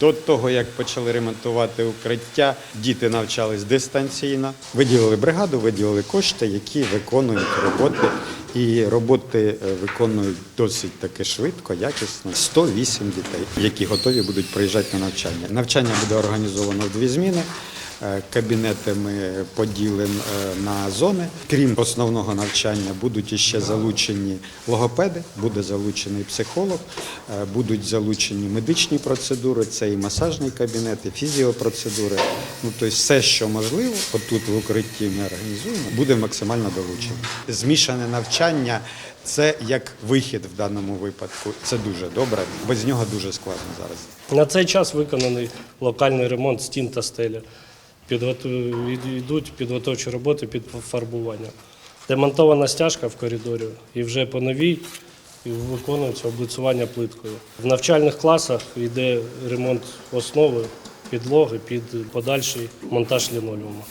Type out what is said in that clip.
До того, як почали ремонтувати укриття, діти навчались дистанційно. Виділили бригаду, виділили кошти, які виконують роботи. І роботи е, виконують досить таки швидко, якісно. 108 дітей, які готові будуть приїжджати на навчання. Навчання буде організовано в дві зміни. Е, Кабінети ми поділимо е, на зони. Крім основного навчання, будуть іще залучені логопеди, буде залучений психолог, е, будуть залучені медичні процедури, це і масажний кабінет, і фізіопроцедури. Ну тобто все, що можливо, отут в укритті ми організуємо, буде максимально долучено. Змішане навчання це як вихід в даному випадку. Це дуже добре. Без нього дуже складно зараз. На цей час виконаний локальний ремонт стін та стелі. Йдуть підготовчі роботи під фарбування. Демонтована стяжка в коридорі і вже по новій виконується облицювання плиткою. В навчальних класах йде ремонт основи, підлоги під подальший монтаж лінолеуму.